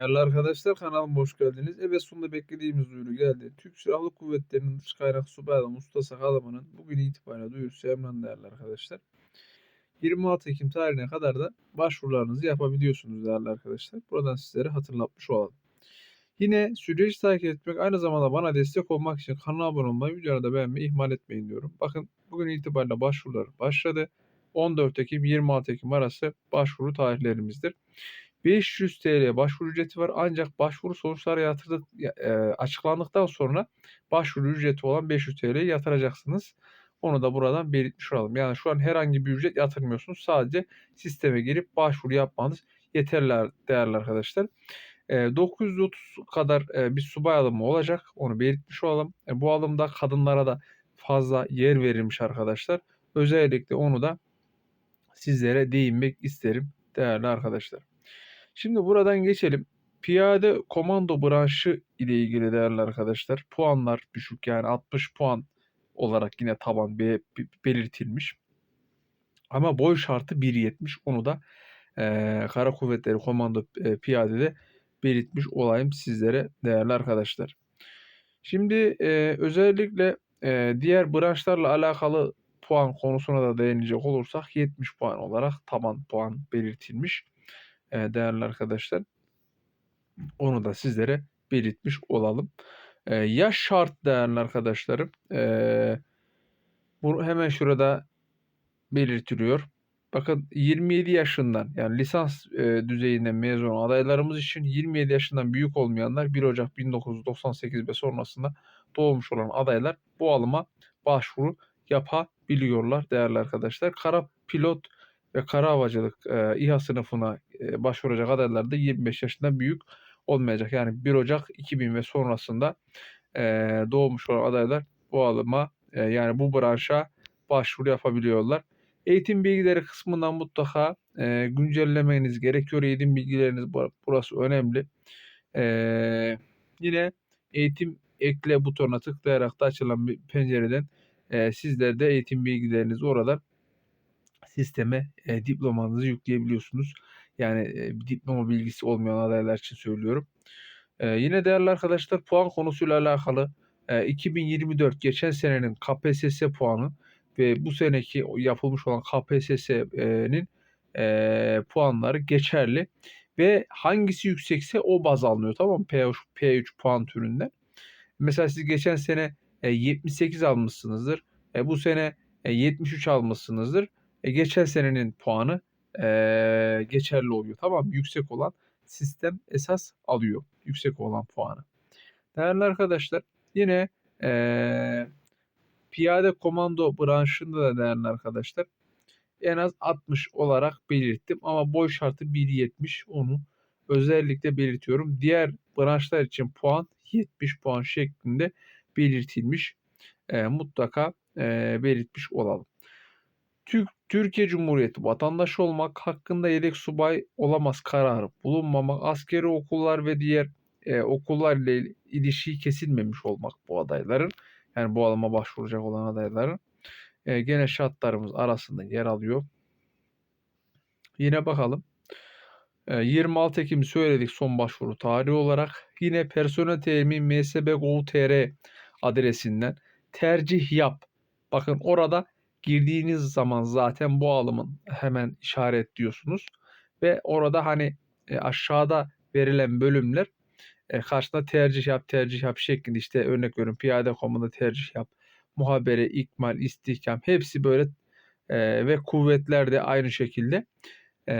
Değerli arkadaşlar kanalıma hoş geldiniz. Evet sonunda beklediğimiz duyuru geldi. Türk Silahlı Kuvvetleri'nin dış kaynak subay adamı Mustafa Kalaman'ın bugün itibariyle duyurusu yayınlandı değerli arkadaşlar. 26 Ekim tarihine kadar da başvurularınızı yapabiliyorsunuz değerli arkadaşlar. Buradan sizlere hatırlatmış olalım. Yine süreci takip etmek aynı zamanda bana destek olmak için kanala abone olmayı, videoları da beğenmeyi ihmal etmeyin diyorum. Bakın bugün itibariyle başvurular başladı. 14 Ekim 26 Ekim arası başvuru tarihlerimizdir. 500 TL başvuru ücreti var ancak başvuru sonuçları yatırdık, e, açıklandıktan sonra başvuru ücreti olan 500 TL'yi yatıracaksınız. Onu da buradan belirtmiş olalım. Yani şu an herhangi bir ücret yatırmıyorsunuz. Sadece sisteme girip başvuru yapmanız yeterli değerli arkadaşlar. E, 930 kadar e, bir subay alımı olacak. Onu belirtmiş olalım. E, bu alımda kadınlara da fazla yer verilmiş arkadaşlar. Özellikle onu da sizlere değinmek isterim değerli arkadaşlar. Şimdi buradan geçelim. Piyade komando branşı ile ilgili değerli arkadaşlar. Puanlar düşük yani 60 puan olarak yine taban be, belirtilmiş. Ama boy şartı 1.70 onu da e, Kara Kuvvetleri Komando e, Piyade'de belirtmiş olayım sizlere değerli arkadaşlar. Şimdi e, özellikle e, diğer branşlarla alakalı puan konusuna da değinecek olursak 70 puan olarak taban puan belirtilmiş değerli arkadaşlar. Onu da sizlere belirtmiş olalım. E, yaş şart değerli arkadaşlarım. E, bunu hemen şurada belirtiliyor. Bakın 27 yaşından yani lisans e, düzeyinden mezun adaylarımız için 27 yaşından büyük olmayanlar 1 Ocak 1998 ve sonrasında doğmuş olan adaylar bu alıma başvuru yapabiliyorlar değerli arkadaşlar. Kara pilot ve kara havacılık e, İHA sınıfına e, başvuracak adaylar da 25 yaşından büyük olmayacak. Yani 1 Ocak 2000 ve sonrasında doğmuş olan adaylar bu alıma yani bu branşa başvuru yapabiliyorlar. Eğitim bilgileri kısmından mutlaka e, güncellemeniz gerekiyor. Eğitim bilgileriniz burası önemli. E, yine eğitim ekle butonuna tıklayarak da açılan bir pencereden e, sizler de eğitim bilgilerinizi oradan sisteme e, diplomanızı yükleyebiliyorsunuz. Yani e, diploma bilgisi olmayan adaylar için söylüyorum. Yine değerli arkadaşlar puan konusuyla alakalı e, 2024 geçen senenin KPSS puanı ve bu seneki yapılmış olan KPSS'nin puanları geçerli ve hangisi yüksekse o baz alınıyor tamam mı? P3, P3 puan türünden. Mesela siz geçen sene e, 78 almışsınızdır. E, bu sene e, 73 almışsınızdır. E, geçen senenin puanı e, geçerli oluyor. Tamam Yüksek olan sistem esas alıyor. Yüksek olan puanı. Değerli arkadaşlar yine e, piyade komando branşında da değerli arkadaşlar en az 60 olarak belirttim. Ama boy şartı 1.70 onu özellikle belirtiyorum. Diğer branşlar için puan 70 puan şeklinde belirtilmiş. E, mutlaka e, belirtmiş olalım. Türk, Türkiye Cumhuriyeti vatandaşı olmak hakkında yedek subay olamaz kararı bulunmamak, askeri okullar ve diğer e, okullar ile ilişiği kesilmemiş olmak bu adayların yani bu alıma başvuracak olan adayların e, gene şartlarımız arasında yer alıyor. Yine bakalım. E, 26 Ekim söyledik son başvuru tarihi olarak. Yine personel temin msb.gov.tr adresinden tercih yap. Bakın orada girdiğiniz zaman zaten bu alımın hemen işaretliyorsunuz. Ve orada hani e, aşağıda verilen bölümler e, tercih yap, tercih yap şeklinde işte örnek veriyorum piyade komunda tercih yap, muhabere, ikmal, istihkam hepsi böyle e, ve kuvvetler de aynı şekilde e,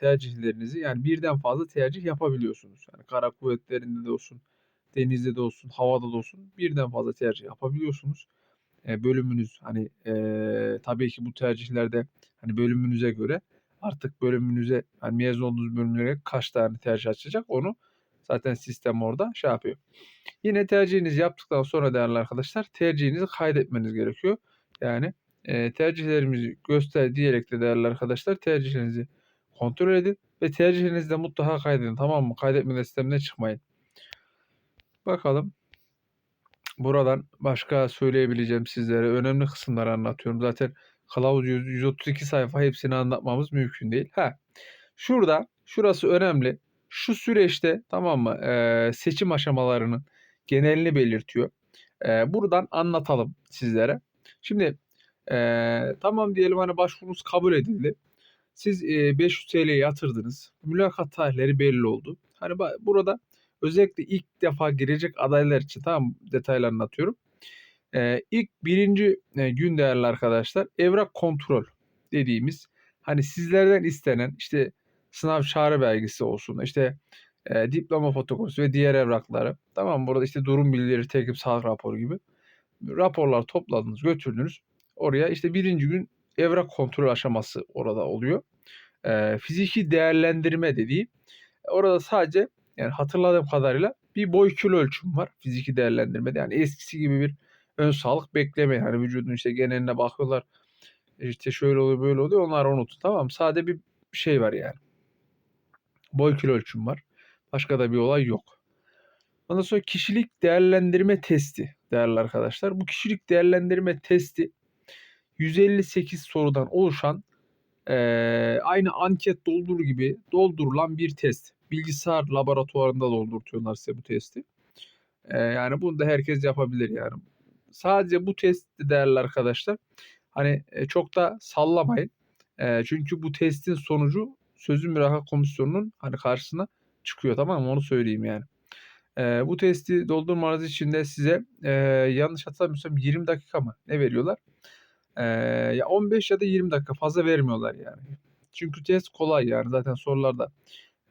tercihlerinizi yani birden fazla tercih yapabiliyorsunuz. Yani kara kuvvetlerinde de olsun, denizde de olsun, havada da olsun birden fazla tercih yapabiliyorsunuz. E, bölümünüz hani e, tabii ki bu tercihlerde hani bölümünüze göre artık bölümünüze hani mezun olduğunuz bölümlere kaç tane tercih açacak onu zaten sistem orada şey yapıyor. Yine tercihinizi yaptıktan sonra değerli arkadaşlar tercihinizi kaydetmeniz gerekiyor. Yani e, tercihlerimizi göster diyerek de değerli arkadaşlar tercihlerinizi kontrol edin ve tercihinizi de mutlaka kaydedin tamam mı? Kaydetme sisteminden çıkmayın. Bakalım. Buradan başka söyleyebileceğim sizlere önemli kısımları anlatıyorum. Zaten kılavuz 132 sayfa hepsini anlatmamız mümkün değil. Ha. Şurada şurası önemli. şu süreçte tamam mı e, seçim aşamalarının genelini belirtiyor. E, buradan anlatalım sizlere. Şimdi e, tamam diyelim hani başvurunuz kabul edildi. Siz e, 500 TL yatırdınız. Mülakat tarihleri belli oldu. Hani burada özellikle ilk defa girecek adaylar için tamam detaylı anlatıyorum. E, ilk birinci e, gün değerli arkadaşlar evrak kontrol dediğimiz hani sizlerden istenen işte sınav çağrı belgesi olsun işte e, diploma fotokopisi ve diğer evrakları tamam burada işte durum bilgileri tekip sağlık raporu gibi raporlar topladınız götürdünüz oraya işte birinci gün evrak kontrol aşaması orada oluyor. E, fiziki değerlendirme dediği orada sadece yani hatırladığım kadarıyla bir boy kilo ölçüm var fiziki değerlendirmede yani eskisi gibi bir ön sağlık bekleme hani vücudun işte geneline bakıyorlar işte şöyle oluyor böyle oluyor onları unutun tamam? Sade bir şey var yani. Boy kilo ölçüm var. Başka da bir olay yok. Ondan sonra kişilik değerlendirme testi değerli arkadaşlar. Bu kişilik değerlendirme testi 158 sorudan oluşan eee, aynı anket doldurur gibi doldurulan bir test. Bilgisayar laboratuvarında doldurtuyorlar size bu testi. Eee, yani bunu da herkes yapabilir yani. Sadece bu test değerli arkadaşlar. Hani e, çok da sallamayın. E, çünkü bu testin sonucu sözüm mülakat komisyonunun hani karşısına çıkıyor tamam mı? Onu söyleyeyim yani. E, bu testi doldurmanız için de size e, yanlış hatırlamıyorsam 20 dakika mı ne veriyorlar? E, ya 15 ya da 20 dakika fazla vermiyorlar yani. Çünkü test kolay yani zaten sorular da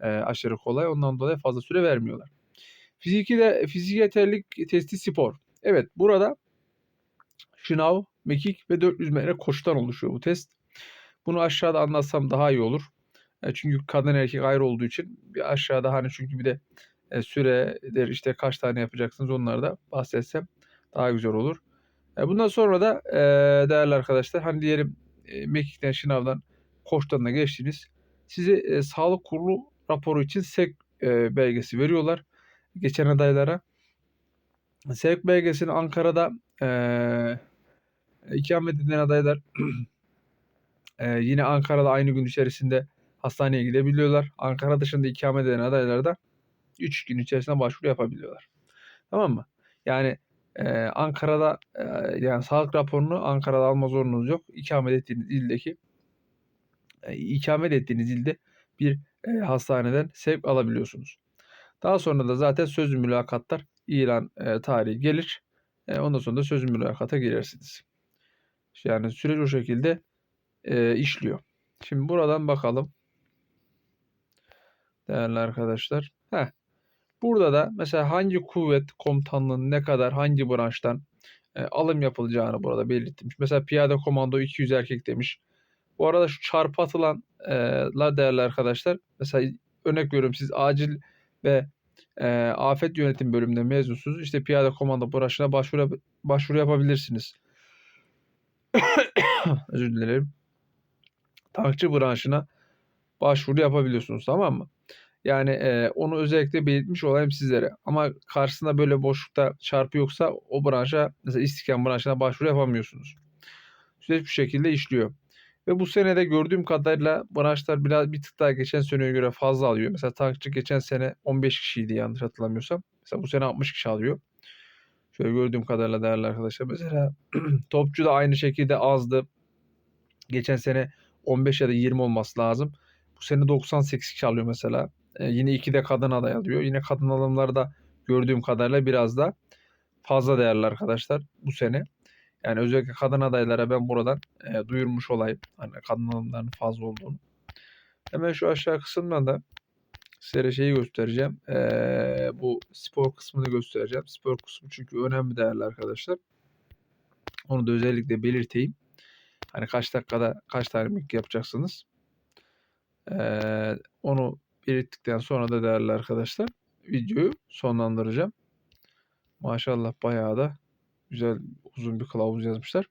e, aşırı kolay. Ondan dolayı fazla süre vermiyorlar. Fiziki de fiziki yeterlilik testi spor. Evet burada şınav, mekik ve 400 metre koşudan oluşuyor bu test. Bunu aşağıda anlatsam daha iyi olur. E, çünkü kadın erkek ayrı olduğu için bir aşağıda hani çünkü bir de e, süredir işte kaç tane yapacaksınız onları da bahsetsem daha güzel olur. E, bundan sonra da e, değerli arkadaşlar hani diyelim e, mekikten şınavdan koştan da geçtiniz. Size e, sağlık kurulu raporu için SEK e, belgesi veriyorlar. Geçen adaylara. SEK belgesini Ankara'da e, ikamet eden adaylar e, yine Ankara'da aynı gün içerisinde hastaneye gidebiliyorlar. Ankara dışında ikamet eden adaylar da 3 gün içerisinde başvuru yapabiliyorlar. Tamam mı? Yani e, Ankara'da e, yani sağlık raporunu Ankara'da alma zorunuz yok. İkamet ettiğiniz ildeki e, ikamet ettiğiniz ilde bir e, hastaneden sevk alabiliyorsunuz. Daha sonra da zaten sözlü mülakatlar ilan e, tarihi gelir. E, ondan sonra da sözlü mülakata girersiniz. Yani süreç o şekilde e, işliyor. Şimdi buradan bakalım. Değerli arkadaşlar. Heh. Burada da mesela hangi kuvvet komutanlığının ne kadar hangi branştan e, alım yapılacağını burada belirtmiş. Mesela piyade komando 200 erkek demiş. Bu arada şu çarpı atılanlar değerli arkadaşlar. Mesela örnek veriyorum siz acil ve e, afet yönetim bölümünde mezunsunuz. İşte piyade komando branşına başvuru, başvuru yapabilirsiniz. Özür dilerim. Tankçı branşına başvuru yapabiliyorsunuz tamam mı? Yani e, onu özellikle belirtmiş olayım sizlere. Ama karşısında böyle boşlukta çarpı yoksa o branşa mesela istihdam branşına başvuru yapamıyorsunuz. Süreç bu şekilde işliyor. Ve bu senede gördüğüm kadarıyla branşlar biraz bir tık daha geçen seneye göre fazla alıyor. Mesela tankçı geçen sene 15 kişiydi yanlış hatırlamıyorsam. Mesela bu sene 60 kişi alıyor. Şöyle gördüğüm kadarıyla değerli arkadaşlar. Mesela topçu da aynı şekilde azdı. Geçen sene 15 ya da 20 olması lazım. Bu sene 98 kişi alıyor mesela. Ee, yine iki de kadın aday alıyor. Yine kadın alımları da gördüğüm kadarıyla biraz da fazla değerli arkadaşlar bu sene. Yani özellikle kadın adaylara ben buradan e, duyurmuş olayım. Hani kadın alımlarının fazla olduğunu. Hemen şu aşağı kısımdan da size şeyi göstereceğim. Ee, bu spor kısmını göstereceğim. Spor kısmı çünkü önemli değerli arkadaşlar. Onu da özellikle belirteyim. Hani kaç dakikada kaç tane mik yapacaksınız. Ee, onu belirttikten sonra da değerli arkadaşlar videoyu sonlandıracağım. Maşallah bayağı da güzel uzun bir kılavuz yazmışlar.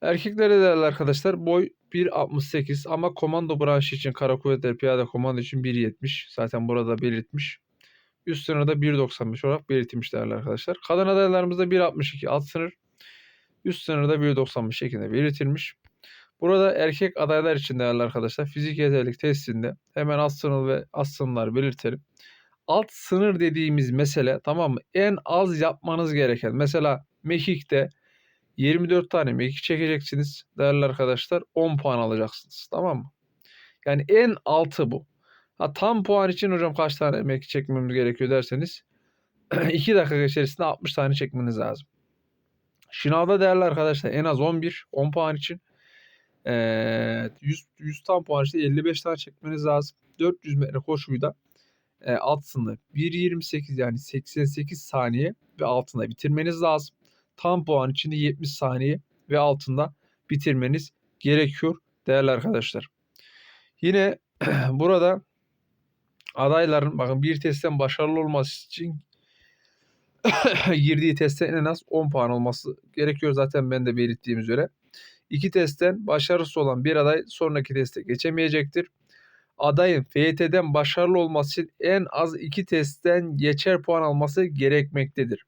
Erkeklere değerli arkadaşlar boy 1.68 ama komando branşı için kara kuvvetler piyade komando için 1.70 zaten burada belirtmiş. Üst sınırda 1.95 olarak belirtilmiş değerli arkadaşlar. Kadın adaylarımızda 1.62 alt sınır. Üst sınırda 1.95 şeklinde belirtilmiş. Burada erkek adaylar için değerli arkadaşlar fizik yeterlilik testinde hemen alt sınır ve alt sınırları belirtelim. Alt sınır dediğimiz mesele tamam mı? En az yapmanız gereken mesela mekikte 24 tane mekik çekeceksiniz değerli arkadaşlar 10 puan alacaksınız tamam mı? Yani en altı bu. Ha, tam puan için hocam kaç tane mekik çekmemiz gerekiyor derseniz 2 dakika içerisinde 60 tane çekmeniz lazım. Şınavda değerli arkadaşlar en az 11 10 puan için ee, 100, 100 tam puan için 55 tane çekmeniz lazım. 400 metre koşuyu da e, alt sınır 1.28 yani 88 saniye ve altında bitirmeniz lazım. Tam puan için de 70 saniye ve altında bitirmeniz gerekiyor değerli arkadaşlar. Yine burada adayların bakın bir testten başarılı olması için girdiği testten en az 10 puan olması gerekiyor. Zaten ben de belirttiğim üzere. İki testten başarısız olan bir aday sonraki teste geçemeyecektir. Adayın FYT'den başarılı olması için en az iki testten geçer puan alması gerekmektedir.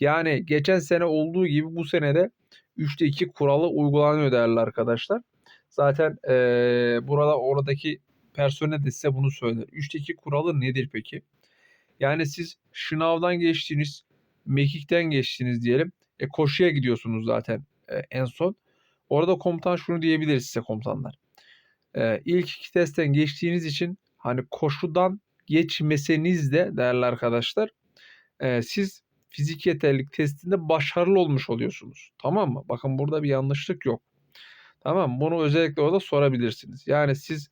Yani geçen sene olduğu gibi bu senede 3'te 2 kuralı uygulanıyor değerli arkadaşlar. Zaten ee, burada oradaki personel de size bunu söyler. 3'te 2 kuralı nedir peki? Yani siz şınavdan geçtiniz, mekikten geçtiniz diyelim. E, koşuya gidiyorsunuz zaten e, en son. Orada komutan şunu diyebilir size komutanlar. E, ilk iki testten geçtiğiniz için hani koşudan geçmeseniz de değerli arkadaşlar e, siz fizik yeterlilik testinde başarılı olmuş oluyorsunuz. Tamam mı? Bakın burada bir yanlışlık yok. Tamam Bunu özellikle orada sorabilirsiniz. Yani siz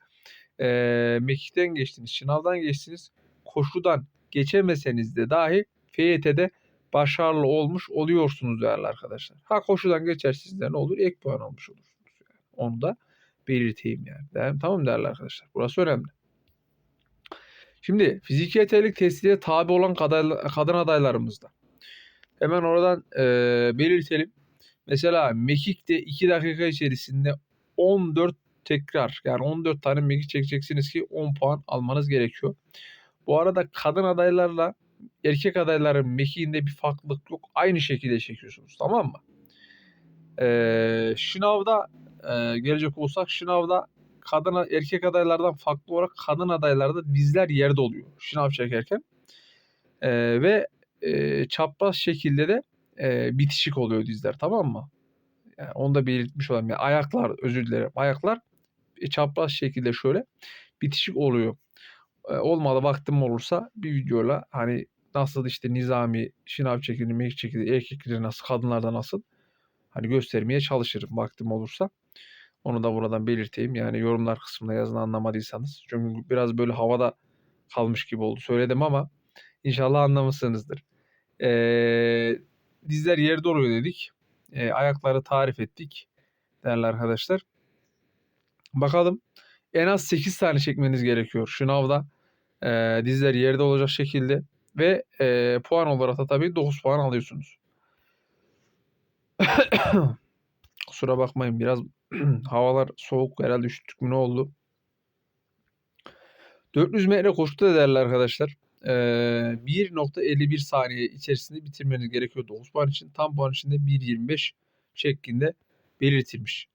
e, mekikten geçtiniz, sınavdan geçtiniz, koşudan geçemeseniz de dahi FYT'de başarılı olmuş oluyorsunuz değerli arkadaşlar. Ha koşudan geçersiniz de ne olur? Ek puan almış olursunuz. Yani. Onu da belirteyim yani. yani. Tamam değerli arkadaşlar. Burası önemli. Şimdi fiziki yeterlilik testiye tabi olan kadın adaylarımızda. Hemen oradan e, belirtelim. Mesela mekikte 2 dakika içerisinde 14 tekrar yani 14 tane mekik çekeceksiniz ki 10 puan almanız gerekiyor. Bu arada kadın adaylarla erkek adayların mekiğinde bir farklılık yok. Aynı şekilde çekiyorsunuz tamam mı? Ee, şınavda e, gelecek olsak şınavda kadın erkek adaylardan farklı olarak kadın adaylarda dizler yerde oluyor şınav çekerken. Ee, ve e, çapraz şekilde de e, bitişik oluyor dizler tamam mı? Yani onu da belirtmiş olayım. Yani ayaklar özür dilerim. Ayaklar e, çapraz şekilde şöyle bitişik oluyor. E, olmadı vaktim olursa bir videoyla hani nasıl işte nizami, şınav çekildi, mekik çekildi, erkekleri nasıl, kadınlarda nasıl hani göstermeye çalışırım vaktim olursa. Onu da buradan belirteyim. Yani yorumlar kısmında yazın anlamadıysanız. Çünkü biraz böyle havada kalmış gibi oldu. Söyledim ama inşallah anlamışsınızdır. Ee, dizler yerde oluyor dedik. Ee, ayakları tarif ettik. Değerli arkadaşlar. Bakalım. En az 8 tane çekmeniz gerekiyor şınavda. Ee, dizler yerde olacak şekilde. Ve e, puan olarak da tabii 9 puan alıyorsunuz. Kusura bakmayın biraz havalar soğuk herhalde üşüttük mü ne oldu? 400 metre koşuda değerli arkadaşlar. Ee, 1.51 saniye içerisinde bitirmeniz gerekiyor 9 puan için. Tam puan için de 1.25 şeklinde belirtilmiş.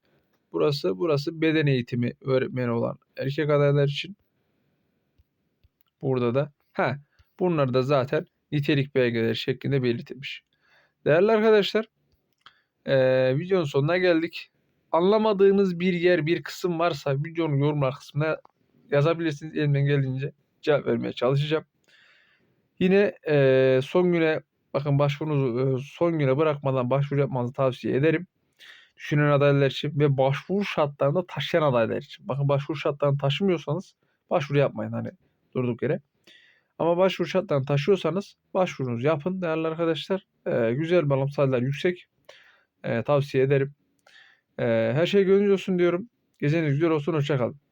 Burası burası beden eğitimi öğretmeni olan erkek adaylar için. Burada da ha bunlar da zaten nitelik belgeleri şeklinde belirtilmiş. Değerli arkadaşlar ee, videonun sonuna geldik. Anlamadığınız bir yer bir kısım varsa videonun yorumlar kısmına yazabilirsiniz. Elimden geldiğince cevap vermeye çalışacağım. Yine e, son güne bakın başvurunuzu e, son güne bırakmadan başvuru yapmanızı tavsiye ederim. Düşünen adaylar için ve başvuru şartlarında taşıyan adaylar için. Bakın başvuru şartlarını taşımıyorsanız başvuru yapmayın hani durduk yere. Ama başvuru şartlarını taşıyorsanız başvurunuzu yapın değerli arkadaşlar. E, güzel balım sayılar yüksek. E, tavsiye ederim. E, her şey gönlünüzce olsun diyorum. Geceniz güzel olsun. Hoşçakalın.